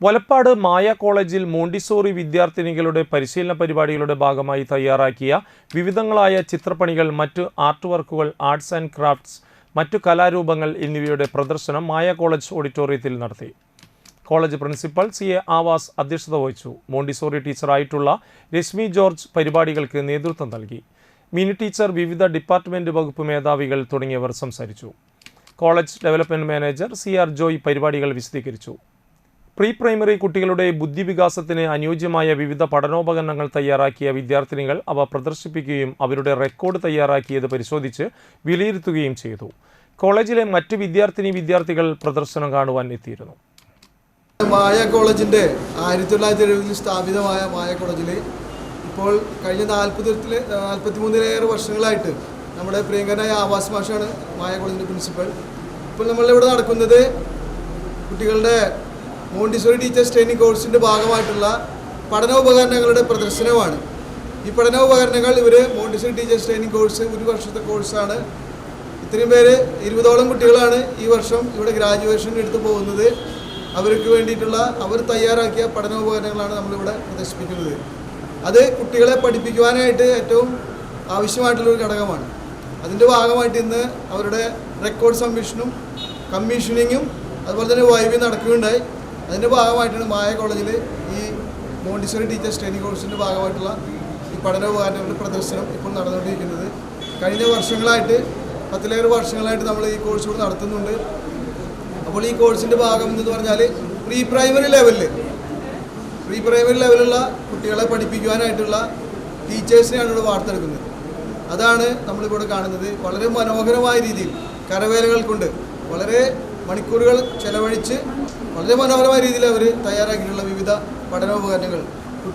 വലപ്പാട് മായ കോളേജിൽ മോണ്ടിസോറി വിദ്യാർത്ഥിനികളുടെ പരിശീലന പരിപാടികളുടെ ഭാഗമായി തയ്യാറാക്കിയ വിവിധങ്ങളായ ചിത്രപ്പണികൾ മറ്റു ആർട്ട് വർക്കുകൾ ആർട്സ് ആൻഡ് ക്രാഫ്റ്റ്സ് മറ്റു കലാരൂപങ്ങൾ എന്നിവയുടെ പ്രദർശനം മായ കോളേജ് ഓഡിറ്റോറിയത്തിൽ നടത്തി. College principal C A Avas അധ്യക്ഷത വഹിച്ചു. മോണ്ടിസോറി ടീച്ചറായിട്ടുള്ള രശ്മി ജോർജ് പരിപാടികൾക്ക് നേതൃത്വം നൽകി. മിനി ടീച്ചർ വിവിധ ഡിപ്പാർട്ട്മെന്റ് വകുപ്പ് മേധാവികൾ തുടങ്ങിയവർ സംസാരിച്ചു. College development manager C R Joy പരിപാടികൾ വിശദീകരിച്ചു. പ്രീ പ്രൈമറി കുട്ടികളുടെ ബുദ്ധിവികാസത്തിന് അനുയോജ്യമായ വിവിധ പഠനോപകരണങ്ങൾ തയ്യാറാക്കിയ വിദ്യാർത്ഥിനികൾ അവ പ്രദർശിപ്പിക്കുകയും അവരുടെ റെക്കോർഡ് തയ്യാറാക്കിയത് പരിശോധിച്ച് വിലയിരുത്തുകയും ചെയ്തു. കോളേജിലെ മറ്റ് വിദ്യാർത്ഥിനി വിദ്യാർത്ഥികൾ പ്രദർശനം കാണുവാൻ എത്തിയിരുന്നു. മായ കോളേജിന്റെ ആയിരത്തി തൊള്ളായിരത്തി എഴുപതിൽ സ്ഥാപിതമായ മായ കോളേജിൽ ഇപ്പോൾ കഴിഞ്ഞ നാൽപ്പതിൽ നാൽപ്പത്തി മൂന്നിലേറെ വർഷങ്ങളായിട്ട് നമ്മുടെ പ്രിയങ്കരനായ ആവാസ് മാഷാണ് മായ കോളേജിന്റെ പ്രിൻസിപ്പൽ. ഇപ്പോൾ നമ്മളിവിടെ നടക്കുന്നത് കുട്ടികളുടെ മോണ്ടിസോറി ടീച്ചേഴ്സ് ട്രെയിനിങ് കോഴ്സിന്റെ ഭാഗമായിട്ടുള്ള പഠനോപകരണങ്ങളുടെ പ്രദർശനമാണ്. ഈ പഠനോപകരണങ്ങൾ ഇവർ മോണ്ടിസോറി ടീച്ചേഴ്സ് ട്രെയിനിങ് കോഴ്സ് ഒരു വർഷത്തെ കോഴ്സാണ്. ഇത്രയും പേര് ഇരുപതോളം കുട്ടികളാണ് ഈ വർഷം ഇവിടെ ഗ്രാജുവേഷൻ എടുത്തു പോകുന്നത്. അവർക്ക് വേണ്ടിയിട്ടുള്ള അവർ തയ്യാറാക്കിയ പഠനോപകരണങ്ങളാണ് നമ്മളിവിടെ പ്രദർശിപ്പിക്കുന്നത്. അത് കുട്ടികളെ പഠിപ്പിക്കുവാനായിട്ട് ഏറ്റവും ആവശ്യമായിട്ടുള്ളൊരു ഘടകമാണ്. അതിന്റെ ഭാഗമായിട്ട് ഇന്ന് അവരുടെ റെക്കോർഡ് സബ്മിഷനും കമ്മീഷനിങ്ങും അതുപോലെ തന്നെ വൈവി നടക്കുകയുണ്ടായി. അതിന്റെ ഭാഗമായിട്ടാണ് മായ കോളേജിൽ ഈ മോണ്ടിസോറി ടീച്ചേഴ്സ് ട്രെയിനിങ് കോഴ്സിന്റെ ഭാഗമായിട്ടുള്ള ഈ പഠനോപകരണങ്ങളുടെ പ്രദർശനം ഇപ്പോൾ നടന്നുകൊണ്ടിരിക്കുന്നത്. കഴിഞ്ഞ വർഷങ്ങളായിട്ട് പത്തിലേറെ വർഷങ്ങളായിട്ട് നമ്മൾ ഈ കോഴ്സ് ഇവിടെ നടത്തുന്നുണ്ട്. അപ്പോൾ ഈ കോഴ്സിന്റെ ഭാഗം എന്ന് പറഞ്ഞാൽ പ്രീ പ്രൈമറി ലെവലിൽ പ്രീ പ്രൈമറി ലെവലുള്ള കുട്ടികളെ പഠിപ്പിക്കുവാനായിട്ടുള്ള ടീച്ചേഴ്സിനെയാണ് ഇവിടെ വാർത്തെടുക്കുന്നത്. അതാണ് നമ്മളിവിടെ കാണുന്നത്. വളരെ മനോഹരമായ രീതിയിൽ കരവേലകൾ കൊണ്ട് വളരെ മണിക്കൂറുകൾ ചെലവഴിച്ച് വളരെ മനോഹരമായ രീതിയിൽ അവർ തയ്യാറാക്കിയിട്ടുള്ള വിവിധ പഠനോപകരണങ്ങൾ.